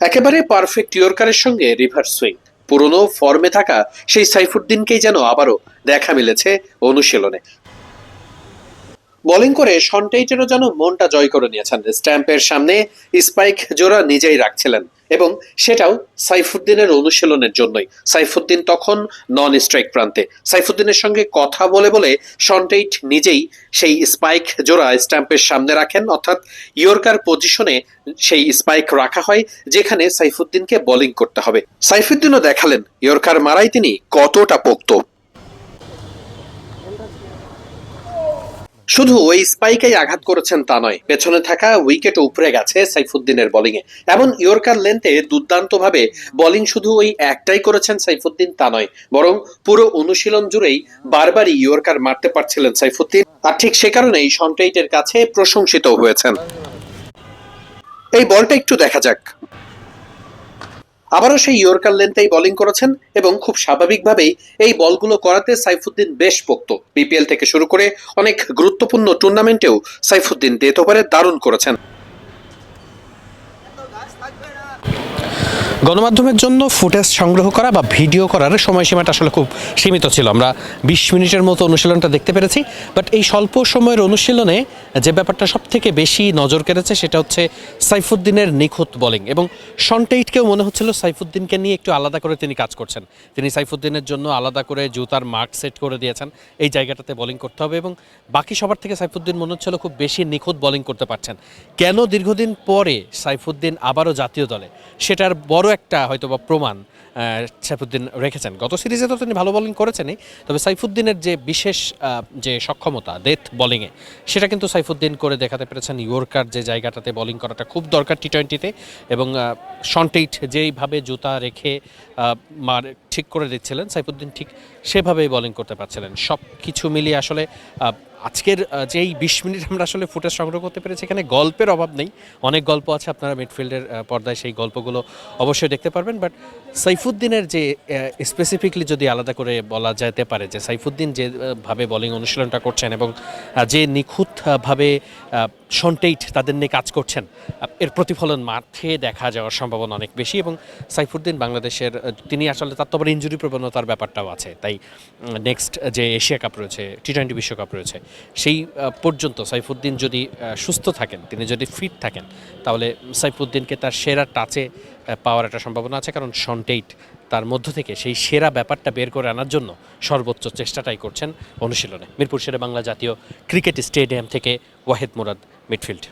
একেবারে পারফেক্ট ইয়র্কারের সঙ্গে river swing পুরনো ফর্মে থাকা সেই সাইফুদ্দিনকেই যেন আবারও দেখা মিলেছে অনুশীলনে। বোলিং করে সন্টেইটেরও যেন মনটা জয় করে নিয়েছেন। স্ট্যাম্পের সামনে স্পাইক জোড়া নিজেই রাখছিলেন এবং সেটাও সাইফুদ্দিনের অনুশীলনের জন্যই। সাইফুদ্দিন তখন নন স্ট্রাইক প্রান্তে। সাইফুদ্দিনের সঙ্গে কথা বলে বলে সন্টেইট নিজেই সেই স্পাইক জোড়া স্ট্যাম্পের সামনে রাখেন, অর্থাৎ ইয়র্কার পজিশনে সেই স্পাইক রাখা হয়, যেখানে সাইফুদ্দিনকে বোলিং করতে হবে। সাইফুদ্দিনও দেখালেন, ইয়র্কার মারাই তিনি কতটা পোক্ত। শুধু ওই স্পাইকেই আঘাত করেছেন তা নয়, পেছনে থাকা উইকেট উপরে গেছে সাইফুদ্দিনের বোলিংয়ে। এমন ইয়র্কার লেন্থে দুর্দান্তভাবে বোলিং শুধু ওই একটাই করেছেন সাইফুদ্দিন তা নয়, বরং পুরো অনুশীলন জুড়েই বারবারই ইয়র্কার মারতে পারছিলেন সাইফুদ্দিন। আর ঠিক সে কারণেই সন্টেইটের কাছে প্রশংসিত হয়েছেন। এই বলটা একটু দেখা যাক। আবারও সেই ইয়র্কার লেনতেই বোলিং করেছেন এবং খুব স্বাভাবিকভাবেই এই বলগুলো করাতে সাইফুদ্দিন বেশ পোক্ত। বিপিএল থেকে শুরু করে অনেক গুরুত্বপূর্ণ টুর্নামেন্টেও সাইফুদ্দিন ওভারে দারুণ করেছেন। গণমাধ্যমের জন্য ফুটেজ সংগ্রহ করা বা ভিডিও করার সময়সীমাটা আসলে খুব সীমিত ছিল। আমরা বিশ মিনিটের মতো অনুশীলনটা দেখতে পেরেছি। বাট এই স্বল্প সময়ের অনুশীলনে যে ব্যাপারটা সব থেকে বেশি নজর কেড়েছে সেটা হচ্ছে সাইফুদ্দিনের নিখুঁত বোলিং এবং সন্টেইটকেও মনে হচ্ছিল সাইফুদ্দিনকে নিয়ে একটু আলাদা করে তিনি কাজ করছেন। তিনি সাইফুদ্দিনের জন্য আলাদা করে জুতার মার্ক সেট করে দিয়েছেন। এই জায়গাটাতে বোলিং করতে হবে এবং বাকি সবার থেকে সাইফুদ্দিন মনে হচ্ছিল খুব বেশি নিখুঁত বোলিং করতে পারছেন। কেন দীর্ঘদিন পরে সাইফুদ্দিন আবারও জাতীয় দলে? সেটার বড় একটা হয়তো বা প্রমাণ সাইফুদ্দিন রেখেছেন। গত সিরিজে তো তিনি ভালো বোলিং করেছেনই, তবে সাইফুদ্দিনের যে বিশেষ যে সক্ষমতা ডেথ বোলিংয়ে সেটা কিন্তু সাইফুদ্দিন করে দেখাতে পেরেছেন। ইয়র্কার যে জায়গাটাতে বোলিং করাটা খুব দরকার টি টোয়েন্টিতে এবং সন্টেইট যেইভাবে জুতা রেখে মার ঠিক করে দিচ্ছিলেন, সাইফুদ্দিন ঠিক সেভাবেই বোলিং করতে পারছিলেন। সব কিছু মিলিয়ে আসলে আজকের যেই বিশ মিনিট আমরা আসলে ফুটেজ সংগ্রহ করতে পেরেছি, এখানে গল্পের অভাব নেই। অনেক গল্প আছে আপনারা মিডফিল্ডের পর্দায় সেই গল্পগুলো অবশ্যই দেখতে পারবেন বাট সাইফুদ্দিনের যে স্পেসিফিকলি যদি আলাদা করে বলা যেতে পারে যে সাইফুদ্দিন যেভাবে বোলিং অনুশীলনটা করছেন এবং যে নিখুঁতভাবে সন্টেইট তাদের নিয়ে কাজ করছেন। এর প্রতিফলন মাঠে দেখা যাওয়ার সম্ভাবনা অনেক বেশি এবং সাইফুদ্দিন বাংলাদেশের, তিনি আসলে তার তো আবার ইঞ্জুরি প্রবণতার ব্যাপারটাও আছে। তাই নেক্সট যে এশিয়া কাপ রয়েছে টি টোয়েন্টি বিশ্বকাপ রয়েছে, সেই পর্যন্ত সাইফুদ্দিন যদি সুস্থ থাকেন, তিনি যদি ফিট থাকেন, তাহলে সাইফুদ্দিনকে তার সেরা টাচে পাওয়ার একটা সম্ভাবনা আছে। কারণ সন্টেইট তার মধ্য থেকে সেই সেরা ব্যাপারটা বের করে আনার জন্য সর্বোচ্চ চেষ্টাটাই করছেন অনুশীলনে। মিরপুর শেরে বাংলা জাতীয় ক্রিকেট স্টেডিয়াম থেকে ওয়াহেদ মুরাদ, মিডফিল্ড।